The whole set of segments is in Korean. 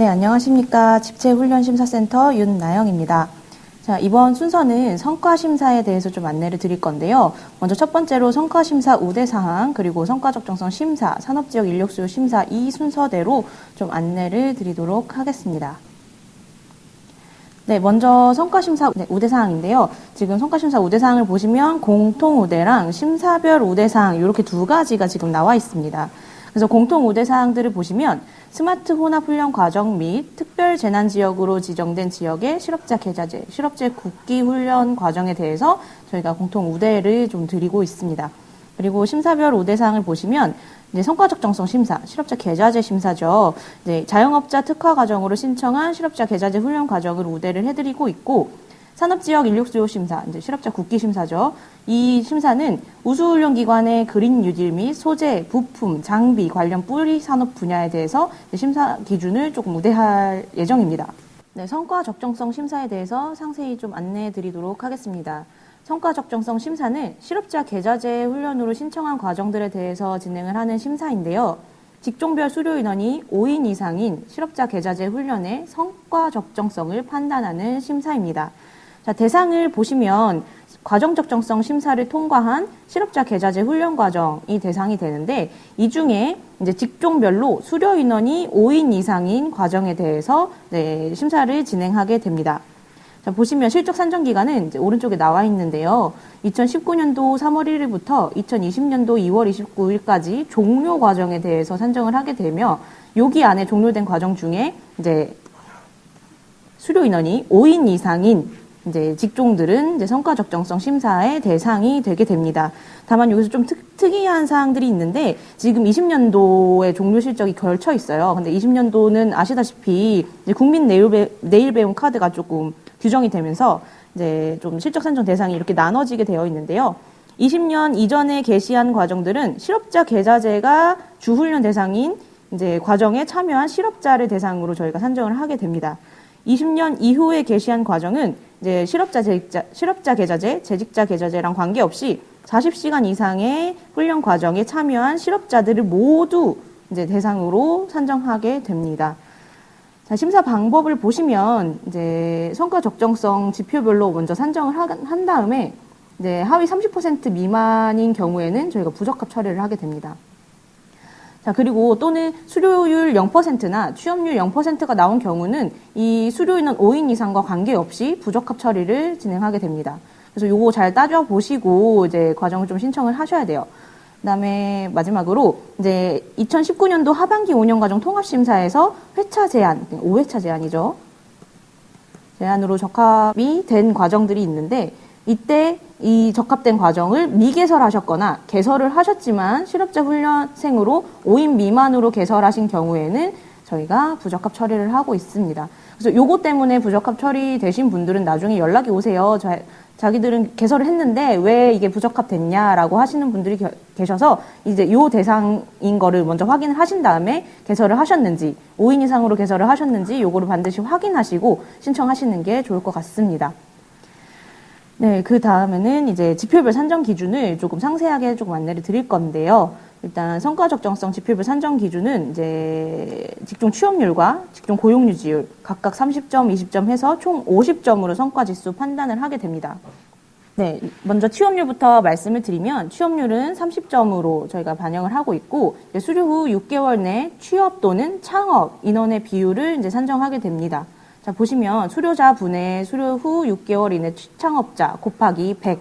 네, 안녕하십니까. 집체훈련심사센터 윤나영입니다. 자, 이번 순서는 성과심사에 대해서 좀 안내를 드릴 건데요. 먼저 첫 번째로 성과심사 우대사항, 그리고 성과적정성 심사, 산업지역 인력수요 심사 이 순서대로 좀 안내를 드리도록 하겠습니다. 네, 먼저 성과심사 네, 우대사항인데요. 지금 성과심사 우대사항을 보시면 공통우대랑 심사별 우대사항 이렇게 두 가지가 지금 나와 있습니다. 그래서 공통 우대 사항들을 보시면 스마트 혼합 훈련 과정 및 특별 재난 지역으로 지정된 지역의 실업자 계좌제, 실업제 국기 훈련 과정에 대해서 저희가 공통 우대를 좀 드리고 있습니다. 그리고 심사별 우대 사항을 보시면 이제 성과적 정성 심사, 실업자 계좌제 심사죠. 이제 자영업자 특화 과정으로 신청한 실업자 계좌제 훈련 과정을 우대를 해드리고 있고 산업지역 인력수요 심사, 이제 실업자 국기 심사죠. 이 심사는 우수훈련 기관의 그린 뉴딜 및 소재, 부품, 장비 관련 뿌리 산업 분야에 대해서 심사 기준을 조금 우대할 예정입니다. 네, 성과 적정성 심사에 대해서 상세히 좀 안내해 드리도록 하겠습니다. 성과 적정성 심사는 실업자 계좌제 훈련으로 신청한 과정들에 대해서 진행을 하는 심사인데요. 직종별 수료 인원이 5인 이상인 실업자 계좌제 훈련의 성과 적정성을 판단하는 심사입니다. 자, 대상을 보시면 과정 적정성 심사를 통과한 실업자 계좌제 훈련 과정이 대상이 되는데 이 중에 이제 직종별로 수료 인원이 5인 이상인 과정에 대해서 네, 심사를 진행하게 됩니다. 자, 보시면 실적 산정 기간은 오른쪽에 나와 있는데요. 2019년도 3월 1일부터 2020년도 2월 29일까지 종료 과정에 대해서 산정을 하게 되며 여기 안에 종료된 과정 중에 이제 수료 인원이 5인 이상인 이제 직종들은 이제 성과 적정성 심사의 대상이 되게 됩니다. 다만 여기서 좀 특, 특이한 사항들이 있는데 지금 20년도에 종료 실적이 걸쳐 있어요. 근데 20년도는 아시다시피 국민 내일, 배, 내일 배움 카드가 조금 규정이 되면서 이제 좀 실적 산정 대상이 이렇게 나눠지게 되어 있는데요. 20년 이전에 개시한 과정들은 실업자 계좌제가 주훈련 대상인 이제 과정에 참여한 실업자를 대상으로 저희가 산정을 하게 됩니다. 20년 이후에 개시한 과정은 이제 실업자 재직자, 실업자 계좌제, 재직자 계좌제랑 관계없이 40시간 이상의 훈련 과정에 참여한 실업자들을 모두 이제 대상으로 산정하게 됩니다. 자, 심사 방법을 보시면 이제 성과 적정성 지표별로 먼저 산정을 한 다음에 이제 하위 30% 미만인 경우에는 저희가 부적합 처리를 하게 됩니다. 자, 그리고 또는 수료율 0%나 취업률 0%가 나온 경우는 이 수료 인원 5인 이상과 관계없이 부적합 처리를 진행하게 됩니다. 그래서 요거 잘 따져보시고 이제 과정을 좀 신청을 하셔야 돼요. 그 다음에 마지막으로 이제 2019년도 하반기 5년 과정 통합 심사에서 회차 제한, 5회차 제한이죠. 제한으로 적합이 된 과정들이 있는데 이때 이 적합된 과정을 미개설하셨거나 개설을 하셨지만 실업자 훈련생으로 5인 미만으로 개설하신 경우에는 저희가 부적합 처리를 하고 있습니다. 그래서 요거 때문에 부적합 처리되신 분들은 나중에 연락이 오세요. 자, 자기들은 개설을 했는데 왜 이게 부적합 됐냐라고 하시는 분들이 겨, 계셔서 이제 요 대상인 거를 먼저 확인을 하신 다음에 개설을 하셨는지 5인 이상으로 개설을 하셨는지 요거를 반드시 확인하시고 신청하시는 게 좋을 것 같습니다. 네, 그 다음에는 이제 지표별 산정 기준을 조금 상세하게 조금 안내를 드릴 건데요. 일단 성과 적정성 지표별 산정 기준은 이제 직종 취업률과 직종 고용 유지율 각각 30점, 20점 해서 총 50점으로 성과 지수 판단을 하게 됩니다. 네, 먼저 취업률부터 말씀을 드리면 취업률은 30점으로 저희가 반영을 하고 있고 수료 후 6개월 내 취업 또는 창업 인원의 비율을 이제 산정하게 됩니다. 자, 보시면 수료자 분의 수료 후 6개월 이내 취창업자 곱하기 100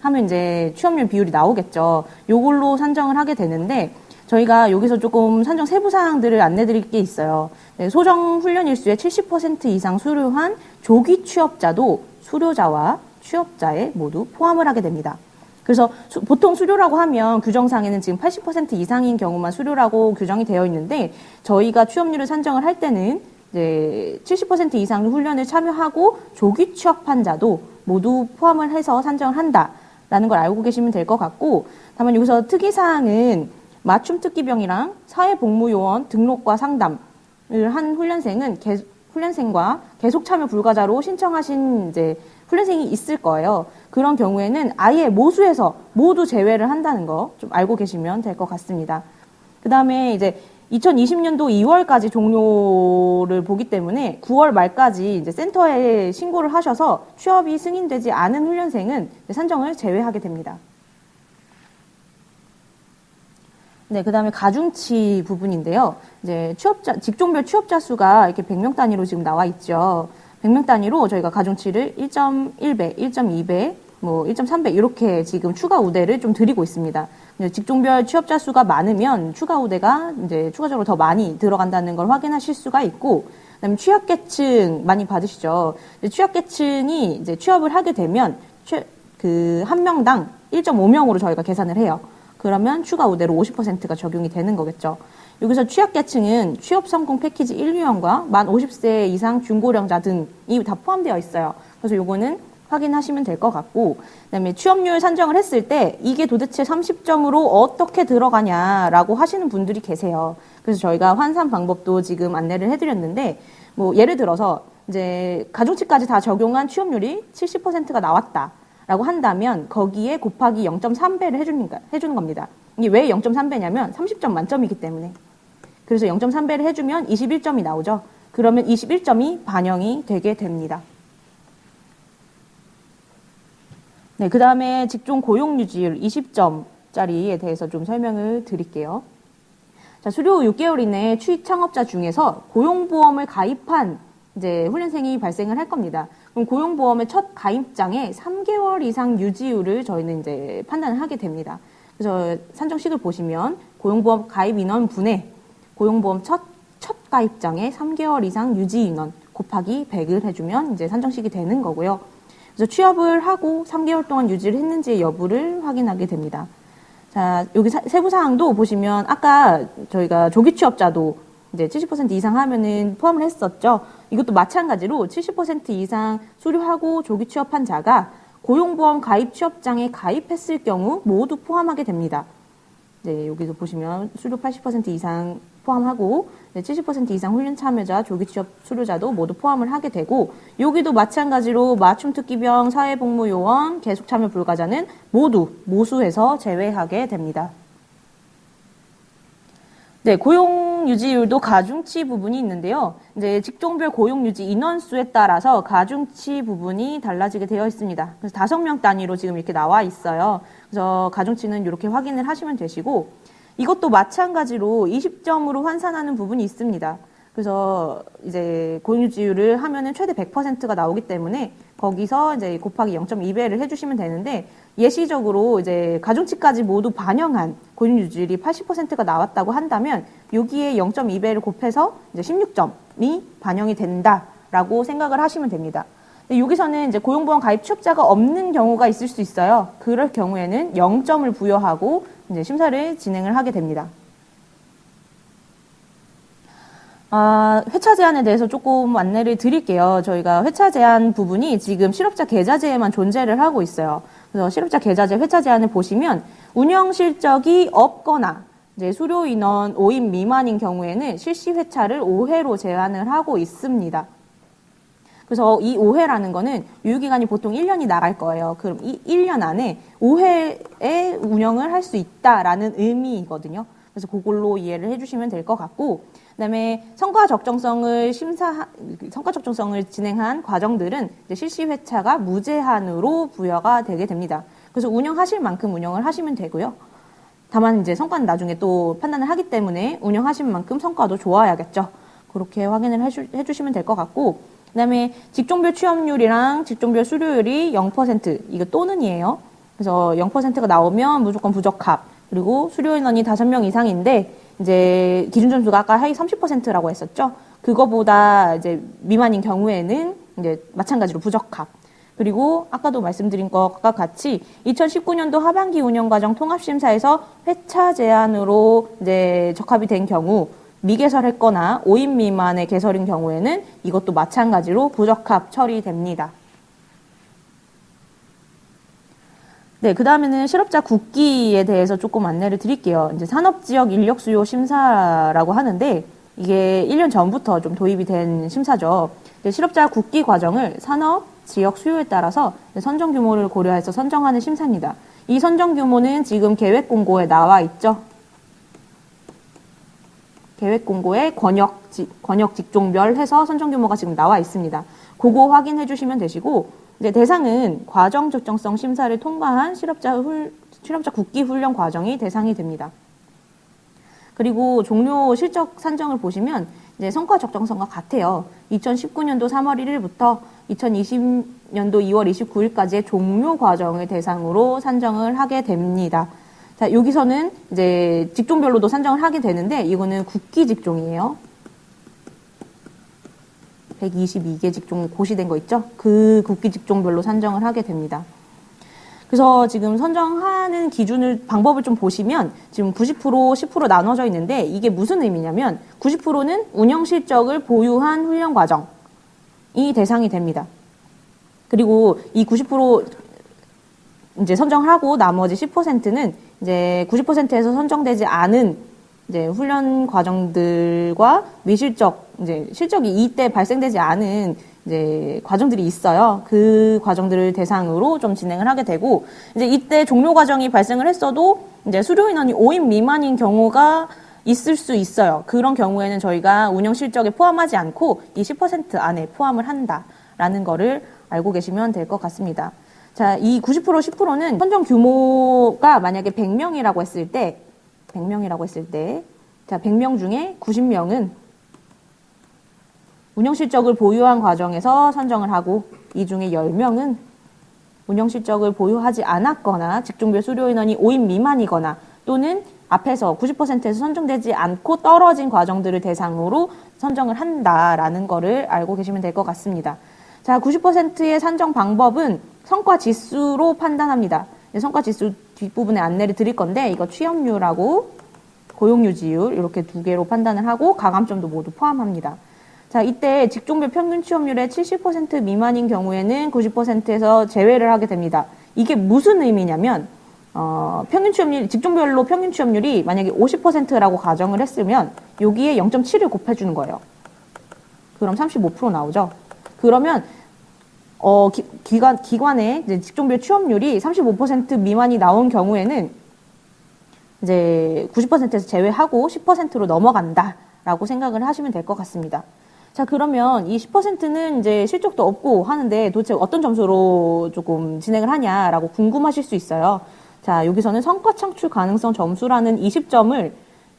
하면 이제 취업률 비율이 나오겠죠. 요걸로 산정을 하게 되는데 저희가 여기서 조금 산정 세부 사항들을 안내 드릴 게 있어요. 네, 소정 훈련 일수의 70% 이상 수료한 조기 취업자도 수료자와 취업자에 모두 포함을 하게 됩니다. 그래서 수, 보통 수료라고 하면 규정상에는 지금 80% 이상인 경우만 수료라고 규정이 되어 있는데 저희가 취업률을 산정을 할 때는 이제 70% 이상 훈련을 참여하고 조기 취업한 자도 모두 포함을 해서 산정을 한다라는 걸 알고 계시면 될 것 같고 다만 여기서 특이사항은 맞춤 특기병이랑 사회복무요원 등록과 상담을 한 훈련생은 개, 훈련생과 계속 참여 불가자로 신청하신 이제 훈련생이 있을 거예요. 그런 경우에는 아예 모수에서 모두 제외를 한다는 거 좀 알고 계시면 될 것 같습니다. 그 다음에 이제 2020년도 2월까지 종료를 보기 때문에 9월 말까지 이제 센터에 신고를 하셔서 취업이 승인되지 않은 훈련생은 산정을 제외하게 됩니다. 네, 그 다음에 가중치 부분인데요. 이제 취업자, 직종별 취업자 수가 이렇게 100명 단위로 지금 나와 있죠. 100명 단위로 저희가 가중치를 1.1배, 1.2배, 뭐 1.3배 이렇게 지금 추가 우대를 좀 드리고 있습니다. 직종별 취업자 수가 많으면 추가 우대가 이제 추가적으로 더 많이 들어간다는 걸 확인하실 수가 있고, 그다음에 취약계층 많이 받으시죠. 취약계층이 이제 취업을 하게 되면 그 한 명당 1.5명으로 저희가 계산을 해요. 그러면 추가 우대로 50%가 적용이 되는 거겠죠. 여기서 취약계층은 취업 성공 패키지 1, 2년과 만 50세 이상 중고령자 등이 다 포함되어 있어요. 그래서 요거는 확인하시면 될 것 같고, 그다음에 취업률 산정을 했을 때 이게 도대체 30점으로 어떻게 들어가냐라고 하시는 분들이 계세요. 그래서 저희가 환산 방법도 지금 안내를 해드렸는데, 뭐 예를 들어서 이제 가중치까지 다 적용한 취업률이 70%가 나왔다. 라고 한다면 거기에 곱하기 0.3배를 해주는, 해주는 겁니다. 이게 왜 0.3배냐면 30점 만점이기 때문에. 그래서 0.3배를 해주면 21점이 나오죠. 그러면 21점이 반영이 되게 됩니다. 네, 그 다음에 직종 고용 유지율 20점짜리에 대해서 좀 설명을 드릴게요. 자, 수료 6개월 이내 취직 창업자 중에서 고용보험을 가입한 이제 훈련생이 발생을 할 겁니다. 그럼 고용보험의 첫 가입장에 3개월 이상 유지율을 저희는 이제 판단을 하게 됩니다. 그래서 산정식을 보시면 고용보험 가입 인원 분의 고용보험 첫, 첫 가입장에 3개월 이상 유지 인원 곱하기 100을 해주면 이제 산정식이 되는 거고요. 그래서 취업을 하고 3개월 동안 유지를 했는지 여부를 확인하게 됩니다. 자, 여기 사, 세부 사항도 보시면 아까 저희가 조기 취업자도 이제 70% 이상 하면은 포함을 했었죠. 이것도 마찬가지로 70% 이상 수료하고 조기 취업한 자가 고용보험 가입 취업장에 가입했을 경우 모두 포함하게 됩니다. 네, 여기도 보시면 수료 80% 이상 포함하고 70% 이상 훈련 참여자, 조기 취업 수료자도 모두 포함을 하게 되고 여기도 마찬가지로 맞춤 특기병, 사회복무 요원, 계속 참여 불가자는 모두 모수에서 제외하게 됩니다. 네, 고용 유지율도 가중치 부분이 있는데요. 이제 직종별 고용 유지 인원수에 따라서 가중치 부분이 달라지게 되어 있습니다. 그래서 다섯 명 단위로 지금 이렇게 나와 있어요. 그래서 가중치는 이렇게 확인을 하시면 되시고 이것도 마찬가지로 20점으로 환산하는 부분이 있습니다. 그래서 이제 고용유지율을 하면은 최대 100%가 나오기 때문에 거기서 이제 곱하기 0.2배를 해주시면 되는데 예시적으로 이제 가중치까지 모두 반영한 고용유지율이 80%가 나왔다고 한다면 여기에 0.2배를 곱해서 이제 16점이 반영이 된다라고 생각을 하시면 됩니다. 여기서는 이제 고용보험 가입 취업자가 없는 경우가 있을 수 있어요. 그럴 경우에는 0점을 부여하고 이제 심사를 진행을 하게 됩니다. 아, 회차 제한에 대해서 조금 안내를 드릴게요. 저희가 회차 제한 부분이 지금 실업자 계좌제에만 존재를 하고 있어요. 그래서 실업자 계좌제 회차 제한을 보시면 운영 실적이 없거나 이제 수료 인원 5인 미만인 경우에는 실시 회차를 5회로 제한을 하고 있습니다. 그래서 이 5회라는 거는 유효기간이 보통 1년이 나갈 거예요. 그럼 이 1년 안에 5회의 운영을 할 수 있다라는 의미이거든요. 그래서 그걸로 이해를 해주시면 될 것 같고, 그다음에 성과 적정성을 심사, 성과 적정성을 진행한 과정들은 실시 회차가 무제한으로 부여가 되게 됩니다. 그래서 운영하실 만큼 운영을 하시면 되고요. 다만 이제 성과는 나중에 또 판단을 하기 때문에 운영하신 만큼 성과도 좋아야겠죠. 그렇게 확인을 해주, 해주시면 될 것 같고, 그다음에 직종별 취업률이랑 직종별 수료율이 0% 이거 또는이에요. 그래서 0%가 나오면 무조건 부적합. 그리고 수료 인원이 5명 이상인데 이제 기준 점수가 아까 하위 30%라고 했었죠. 그거보다 이제 미만인 경우에는 이제 마찬가지로 부적합. 그리고 아까도 말씀드린 것과 같이 2019년도 하반기 운영 과정 통합 심사에서 회차 제한으로 이제 적합이 된 경우 미개설했거나 5인 미만의 개설인 경우에는 이것도 마찬가지로 부적합 처리됩니다. 네, 그 다음에는 실업자 국기에 대해서 조금 안내를 드릴게요. 이제 산업지역 인력 수요 심사라고 하는데 이게 1년 전부터 좀 도입이 된 심사죠. 실업자 국기 과정을 산업, 지역 수요에 따라서 선정 규모를 고려해서 선정하는 심사입니다. 이 선정 규모는 지금 계획 공고에 나와 있죠. 계획 공고에 권역 직, 권역 직종별 해서 선정 규모가 지금 나와 있습니다. 그거 확인해 주시면 되시고 이제 대상은 과정 적정성 심사를 통과한 실업자 훌, 실업자 국기 훈련 과정이 대상이 됩니다. 그리고 종료 실적 산정을 보시면 이제 성과 적정성과 같아요. 2019년도 3월 1일부터 2020년도 2월 29일까지의 종료 과정을 대상으로 산정을 하게 됩니다. 자, 여기서는 이제 직종별로도 산정을 하게 되는데 이거는 국기 직종이에요. 122개 직종 고시된 거 있죠? 그 국기 직종별로 산정을 하게 됩니다. 그래서 지금 선정하는 기준을 방법을 좀 보시면 지금 90% 10% 나눠져 있는데 이게 무슨 의미냐면 90%는 운영 실적을 보유한 훈련 과정이 대상이 됩니다. 그리고 이 90% 이제 선정을 하고 나머지 10%는 이제 90%에서 선정되지 않은 이제 훈련 과정들과 미실적 이제 실적이 이때 발생되지 않은 이제 과정들이 있어요. 그 과정들을 대상으로 좀 진행을 하게 되고 이제 이때 종료 과정이 발생을 했어도 이제 수료 인원이 5인 미만인 경우가 있을 수 있어요. 그런 경우에는 저희가 운영 실적에 포함하지 않고 이 10% 안에 포함을 한다라는 거를 알고 계시면 될 것 같습니다. 자, 이 90% 10%는 선정 규모가 만약에 100명이라고 했을 때 100명이라고 했을 때 자, 100명 중에 90명은 운영 실적을 보유한 과정에서 선정을 하고 이 중에 10명은 운영 실적을 보유하지 않았거나 직종별 수료 인원이 5인 미만이거나 또는 앞에서 90%에서 선정되지 않고 떨어진 과정들을 대상으로 선정을 한다라는 거를 알고 계시면 될 것 같습니다. 자, 90%의 산정 방법은 성과 지수로 판단합니다. 성과 지수 뒷부분에 안내를 드릴 건데 이거 취업률하고 고용유지율 이렇게 두 개로 판단을 하고 가감점도 모두 포함합니다. 자, 이때 직종별 평균 취업률의 70% 미만인 경우에는 90%에서 제외를 하게 됩니다. 이게 무슨 의미냐면 어, 평균 취업률, 직종별로 평균 취업률이 만약에 50%라고 가정을 했으면 여기에 0.7을 곱해 주는 거예요. 그럼 35% 나오죠. 그러면 어, 기, 기관, 기관의 이제 직종별 취업률이 35% 미만이 나온 경우에는 이제 90%에서 제외하고 10%로 넘어간다라고 생각을 하시면 될 것 같습니다. 자, 그러면 이 10%는 이제 실적도 없고 하는데 도대체 어떤 점수로 조금 진행을 하냐라고 궁금하실 수 있어요. 자, 여기서는 성과 창출 가능성 점수라는 20점을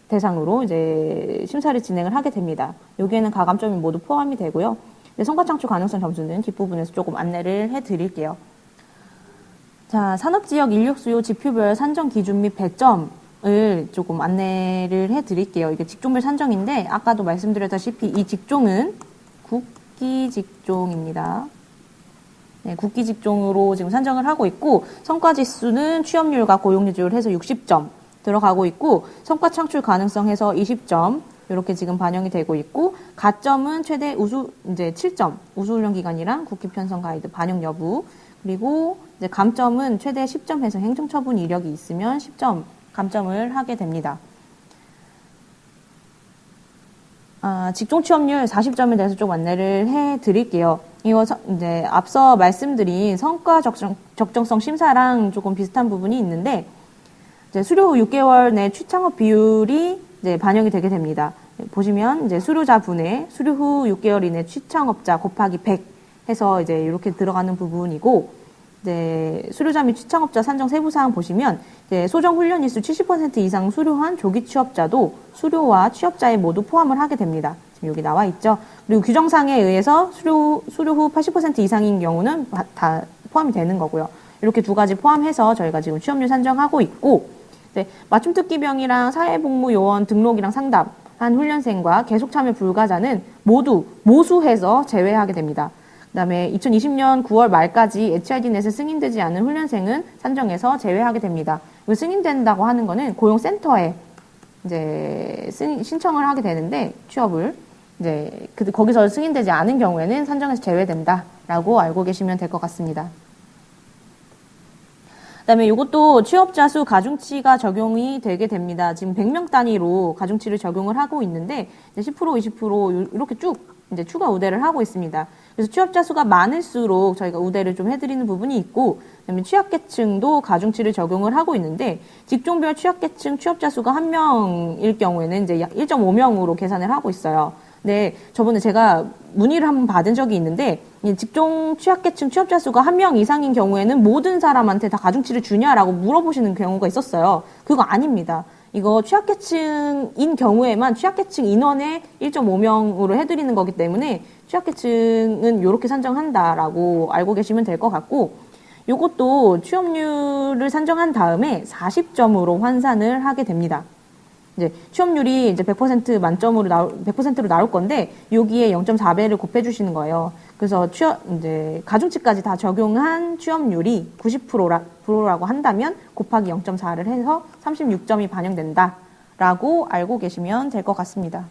대상으로 이제 심사를 진행을 하게 됩니다. 여기에는 가감점이 모두 포함이 되고요. 성과 창출 가능성 점수는 뒷부분에서 조금 안내를 해 드릴게요. 자, 산업지역 인력 수요 지표별 산정 기준 및 배점 을 조금 안내를 해드릴게요. 이게 직종별 산정인데 아까도 말씀드렸다시피 이 직종은 국기 직종입니다. 네, 국기 직종으로 지금 산정을 하고 있고 성과 지수는 취업률과 고용률을 해서 60점 들어가고 있고 성과 창출 가능성 해서 20점 이렇게 지금 반영이 되고 있고 가점은 최대 우수 이제 7점 우수 훈련 기간이랑 국기 편성 가이드 반영 여부 그리고 이제 감점은 최대 10점 해서 행정처분 이력이 있으면 10점 감점을 하게 됩니다. 아, 직종 취업률 40점에 대해서 좀 안내를 해 드릴게요. 이거 이제 앞서 말씀드린 성과 적정, 적정성 심사랑 조금 비슷한 부분이 있는데 이제 수료 후 6개월 내 취창업 비율이 이제 반영이 되게 됩니다. 보시면 이제 수료자 분의 수료 후 6개월 이내 취창업자 곱하기 100 해서 이제 이렇게 들어가는 부분이고 이제 수료자 및 취창업자 산정 세부 사항 보시면 이제 소정 훈련 일수 70% 이상 수료한 조기 취업자도 수료와 취업자에 모두 포함을 하게 됩니다. 지금 여기 나와 있죠. 그리고 규정상에 의해서 수료 수료 후 80% 이상인 경우는 다 포함이 되는 거고요. 이렇게 두 가지 포함해서 저희가 지금 취업률 산정하고 있고 네, 맞춤 특기병이랑 사회복무 요원 등록이랑 상담 한 훈련생과 계속 참여 불가자는 모두 모수해서 제외하게 됩니다. 그 다음에 2020년 9월 말까지 HID넷에 승인되지 않은 훈련생은 산정에서 제외하게 됩니다. 승인된다고 하는 거는 고용센터에 이제 승, 신청을 하게 되는데 취업을 이제 그 거기서 승인되지 않은 경우에는 산정에서 제외된다라고 알고 계시면 될 것 같습니다. 그다음에 이것도 취업자 수 가중치가 적용이 되게 됩니다. 지금 100명 단위로 가중치를 적용을 하고 있는데 10% 20% 이렇게 쭉 이제 추가 우대를 하고 있습니다. 그래서 취업자 수가 많을수록 저희가 우대를 좀 해드리는 부분이 있고, 그다음에 취약계층도 가중치를 적용을 하고 있는데 직종별 취약계층 취업자 수가 한 명일 경우에는 이제 약 1.5명으로 계산을 하고 있어요. 네, 저번에 제가 문의를 한번 받은 적이 있는데 직종 취약계층 취업자 수가 한 명 이상인 경우에는 모든 사람한테 다 가중치를 주냐라고 물어보시는 경우가 있었어요. 그거 아닙니다. 이거 취약계층인 경우에만 취약계층 인원의 1.5명으로 해드리는 거기 때문에 취약계층은 이렇게 산정한다라고 알고 계시면 될 것 같고 이것도 취업률을 산정한 다음에 40점으로 환산을 하게 됩니다. 이제 취업률이 이제 100% 만점으로 나올 100%로 나올 건데 여기에 0.4배를 곱해 주시는 거예요. 그래서 취업 이제 가중치까지 다 적용한 취업률이 90%라, 라고 한다면 곱하기 0.4를 해서 36점이 반영된다라고 알고 계시면 될 것 같습니다.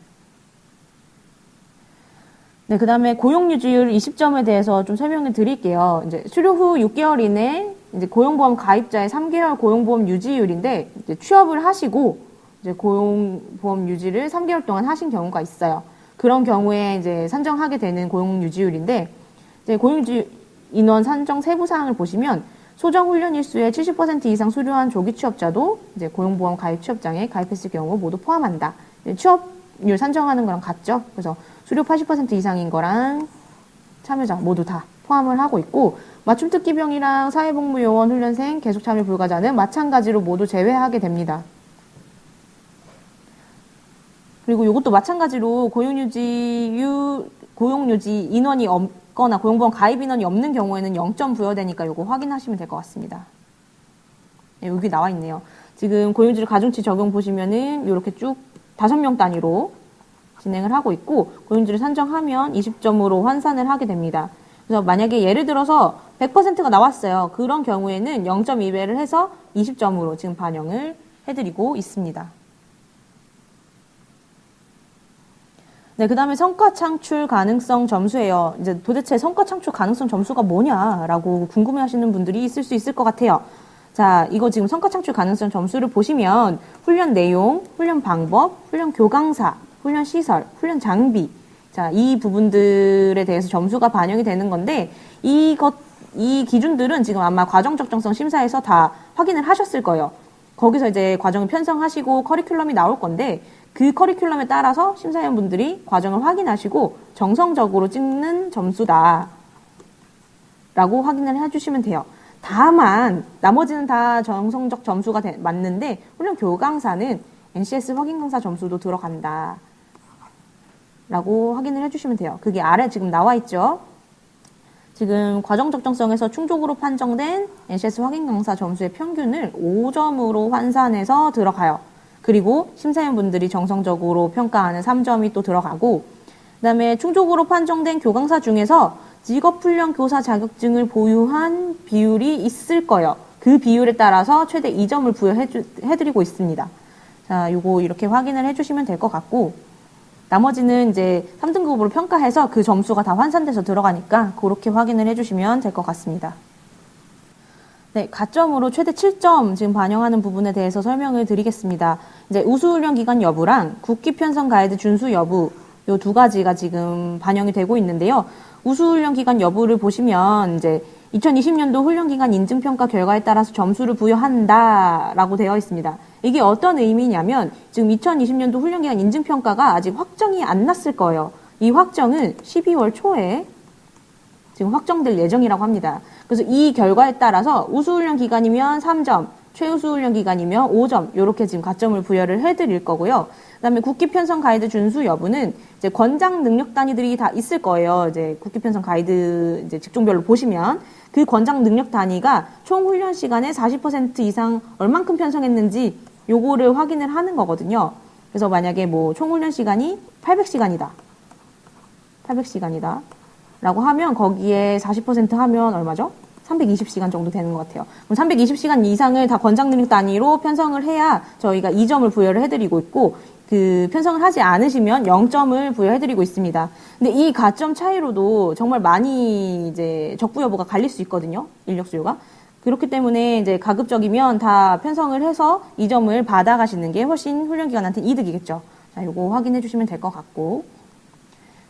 네, 그 다음에 고용유지율 20점에 대해서 좀 설명을 드릴게요. 이제 수료 후 6개월 이내 이제 고용보험 가입자의 3개월 고용보험 유지율인데 이제 취업을 하시고 이제 고용보험 유지를 3개월 동안 하신 경우가 있어요. 그런 경우에 이제 산정하게 되는 고용 유지율인데 이제 고용 유지 인원 산정 세부 사항을 보시면 소정 훈련 일수의 70% 이상 수료한 조기 취업자도 이제 고용보험 가입 취업장에 가입했을 경우 모두 포함한다. 취업률 산정하는 거랑 같죠. 그래서 수료 80% 이상인 거랑 참여자 모두 다 포함을 하고 있고 맞춤 특기병이랑 사회복무요원 훈련생 계속 참여 불가자는 마찬가지로 모두 제외하게 됩니다. 그리고 이것도 마찬가지로 고용유지 유 고용유지 인원이 없거나 고용보험 가입 인원이 없는 경우에는 0점 부여되니까 이거 확인하시면 될 것 같습니다. 네, 여기 나와 있네요. 지금 고용유지 가중치 적용 보시면은 이렇게 쭉 다섯 명 단위로 진행을 하고 있고 고용주를 산정하면 20점으로 환산을 하게 됩니다. 그래서 만약에 예를 들어서 100%가 나왔어요. 그런 경우에는 0.2배를 해서 20점으로 지금 반영을 해드리고 있습니다. 네, 그 다음에 성과 창출 가능성 점수예요. 이제 도대체 성과 창출 가능성 점수가 뭐냐라고 궁금해 하시는 분들이 있을 수 있을 것 같아요. 자, 이거 지금 성과 창출 가능성 점수를 보시면 훈련 내용, 훈련 방법, 훈련 교강사, 훈련 시설, 훈련 장비. 자, 이 부분들에 대해서 점수가 반영이 되는 건데 이것 이 기준들은 지금 아마 과정 적정성 심사에서 다 확인을 하셨을 거예요. 거기서 이제 과정을 편성하시고 커리큘럼이 나올 건데 그 커리큘럼에 따라서 심사위원분들이 과정을 확인하시고 정성적으로 찍는 점수다. 라고 확인을 해주시면 돼요. 다만 나머지는 다 정성적 점수가 되, 맞는데 훈련 교강사는 NCS 확인 강사 점수도 들어간다. 라고 확인을 해주시면 돼요. 그게 아래 지금 나와 있죠. 지금 과정 적정성에서 충족으로 판정된 NCS 확인 강사 점수의 평균을 5점으로 환산해서 들어가요. 그리고 심사위원분들이 정성적으로 평가하는 3점이 또 들어가고 그다음에 충족으로 판정된 교강사 중에서 직업훈련 교사 자격증을 보유한 비율이 있을 거예요. 그 비율에 따라서 최대 2점을 부여해드리고 있습니다. 자, 요거 이렇게 확인을 해주시면 될 것 같고 나머지는 이제 3등급으로 평가해서 그 점수가 다 환산돼서 들어가니까 그렇게 확인을 해주시면 될 것 같습니다. 네, 가점으로 최대 7점 지금 반영하는 부분에 대해서 설명을 드리겠습니다. 이제 우수훈련 기간 여부랑 국기 편성 가이드 준수 여부 요 두 가지가 지금 반영이 되고 있는데요. 우수훈련 기간 여부를 보시면 이제 2020년도 훈련기간 인증평가 결과에 따라서 점수를 부여한다라고 되어 있습니다. 이게 어떤 의미냐면 지금 2020년도 훈련기간 인증평가가 아직 확정이 안 났을 거예요. 이 확정은 12월 초에 지금 확정될 예정이라고 합니다. 그래서 이 결과에 따라서 우수훈련 기간이면 3점, 최우수훈련 기간이면 5점 이렇게 지금 가점을 부여를 해드릴 거고요. 그다음에 국기 편성 가이드 준수 여부는 이제 권장 능력 단위들이 다 있을 거예요. 이제 국기 편성 가이드 이제 직종별로 보시면 그 권장 능력 단위가 총 훈련 시간의 40% 이상 얼만큼 편성했는지 요거를 확인을 하는 거거든요. 그래서 만약에 뭐 총 훈련 시간이 800시간이다. 800시간이다. 라고 하면 거기에 40% 하면 얼마죠? 320시간 정도 되는 것 같아요. 그럼 320시간 이상을 다 권장 능력 단위로 편성을 해야 저희가 2점을 부여를 해드리고 있고 그 편성을 하지 않으시면 0점을 부여해드리고 있습니다. 근데 이 가점 차이로도 정말 많이 이제 적부 여부가 갈릴 수 있거든요. 인력 수요가. 그렇기 때문에 이제 가급적이면 다 편성을 해서 이 점을 받아가시는 게 훨씬 훈련 기관한테 이득이겠죠. 자, 요거 확인해 주시면 될 것 같고.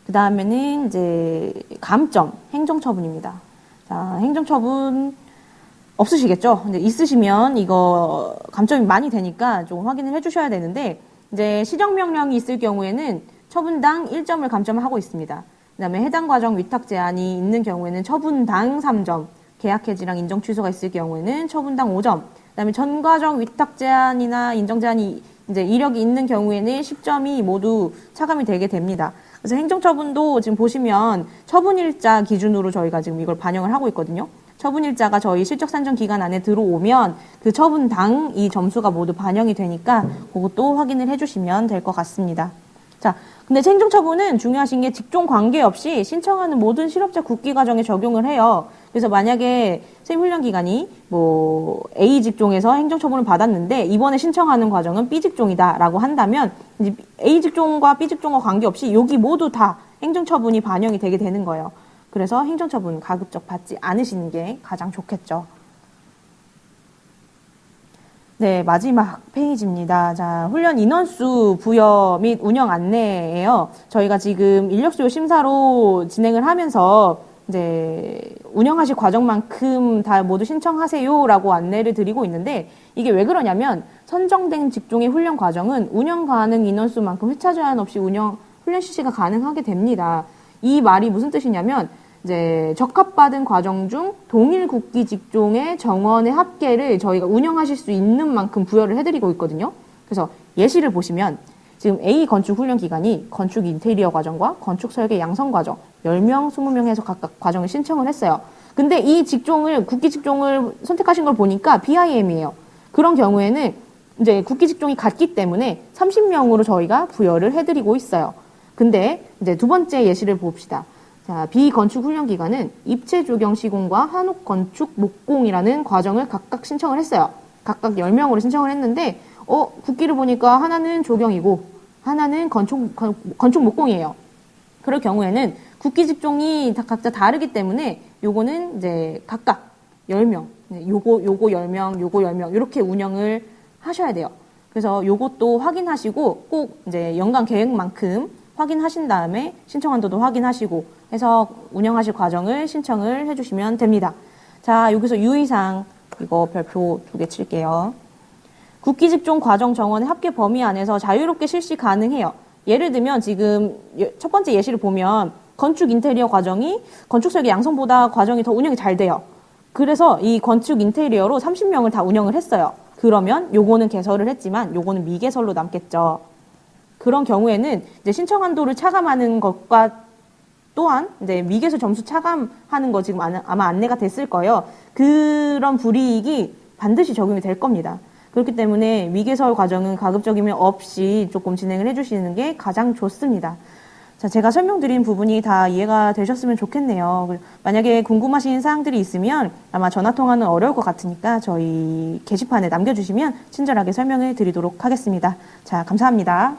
그 다음에는 이제 감점, 행정처분입니다. 자, 행정처분 없으시겠죠? 근데 있으시면 이거 감점이 많이 되니까 좀 확인을 해주셔야 되는데 이제 시정명령이 있을 경우에는 처분당 1점을 감점하고 있습니다. 그 다음에 해당 과정 위탁 제한이 있는 경우에는 처분당 3점, 계약 해지랑 인정 취소가 있을 경우에는 처분당 5점, 그 다음에 전 과정 위탁 제한이나 인정 제한이 이제 이력이 있는 경우에는 10점이 모두 차감이 되게 됩니다. 그래서 행정처분도 지금 보시면 처분일자 기준으로 저희가 지금 이걸 반영을 하고 있거든요. 처분일자가 저희 실적 산정 기간 안에 들어오면 그 처분당 이 점수가 모두 반영이 되니까 그것도 확인을 해주시면 될 것 같습니다. 자, 근데 행정처분은 중요하신 게 직종 관계없이 신청하는 모든 실업자 국기 과정에 적용을 해요. 그래서 만약에 쌤 훈련 기간이 뭐 A 직종에서 행정 처분을 받았는데 이번에 신청하는 과정은 B 직종이다라고 한다면 이제 A 직종과 B 직종과 관계없이 여기 모두 다 행정 처분이 반영이 되게 되는 거예요. 그래서 행정 처분 가급적 받지 않으시는 게 가장 좋겠죠. 네, 마지막 페이지입니다. 자, 훈련 인원수 부여 및 운영 안내예요. 저희가 지금 인력수요 심사로 진행을 하면서 이제 운영하실 과정만큼 다 모두 신청하세요라고 안내를 드리고 있는데 이게 왜 그러냐면 선정된 직종의 훈련 과정은 운영 가능 인원수만큼 회차 제한 없이 운영 훈련 실시가 가능하게 됩니다. 이 말이 무슨 뜻이냐면 이제 적합받은 과정 중 동일 국기 직종의 정원의 합계를 저희가 운영하실 수 있는 만큼 부여를 해드리고 있거든요. 그래서 예시를 보시면 지금 A 건축 훈련 기간이 건축 인테리어 과정과 건축 설계 양성 과정 10명, 20명 해서 각각 과정을 신청을 했어요. 근데 이 직종을 국기 직종을 선택하신 걸 보니까 BIM이에요. 그런 경우에는 이제 국기 직종이 같기 때문에 30명으로 저희가 부여를 해드리고 있어요. 근데 이제 두 번째 예시를 봅시다. 자, 비건축 훈련 기간은 입체 조경 시공과 한옥 건축 목공이라는 과정을 각각 신청을 했어요. 각각 10명으로 신청을 했는데 어, 국기를 보니까 하나는 조경이고 하나는 건축 건- 건축 목공이에요. 그럴 경우에는 국기 직종이 다 각자 다르기 때문에 요거는 이제 각각 10명, 네, 요거 요거 10명, 요거 10명 이렇게 운영을 하셔야 돼요. 그래서 요것도 확인하시고 꼭 이제 연간 계획만큼 확인하신 다음에 신청 한도도 확인하시고 해서 운영하실 과정을 신청을 해주시면 됩니다. 자, 여기서 유의사항 이거 별표 두 개 칠게요. 국기 직종 과정 정원의 합계 범위 안에서 자유롭게 실시 가능해요. 예를 들면 지금 예- 첫 번째 예시를 보면 건축 인테리어 과정이 건축 설계 양성보다 과정이 더 운영이 잘 돼요. 그래서 이 건축 인테리어로 30명을 다 운영을 했어요. 그러면 요거는 개설을 했지만 요거는 미개설로 남겠죠. 그런 경우에는 이제 신청 한도를 차감하는 것과 또한 이제 미개설 점수 차감하는 거 지금 아마 안내가 됐을 거예요. 그런 불이익이 반드시 적용이 될 겁니다. 그렇기 때문에 미개설 과정은 가급적이면 없이 조금 진행을 해주시는 게 가장 좋습니다. 자, 제가 설명드린 부분이 다 이해가 되셨으면 좋겠네요. 그- 만약에 궁금하신 사항들이 있으면 아마 전화 통화는 어려울 것 같으니까 저희 게시판에 남겨주시면 친절하게 설명을 드리도록 하겠습니다. 자, 감사합니다.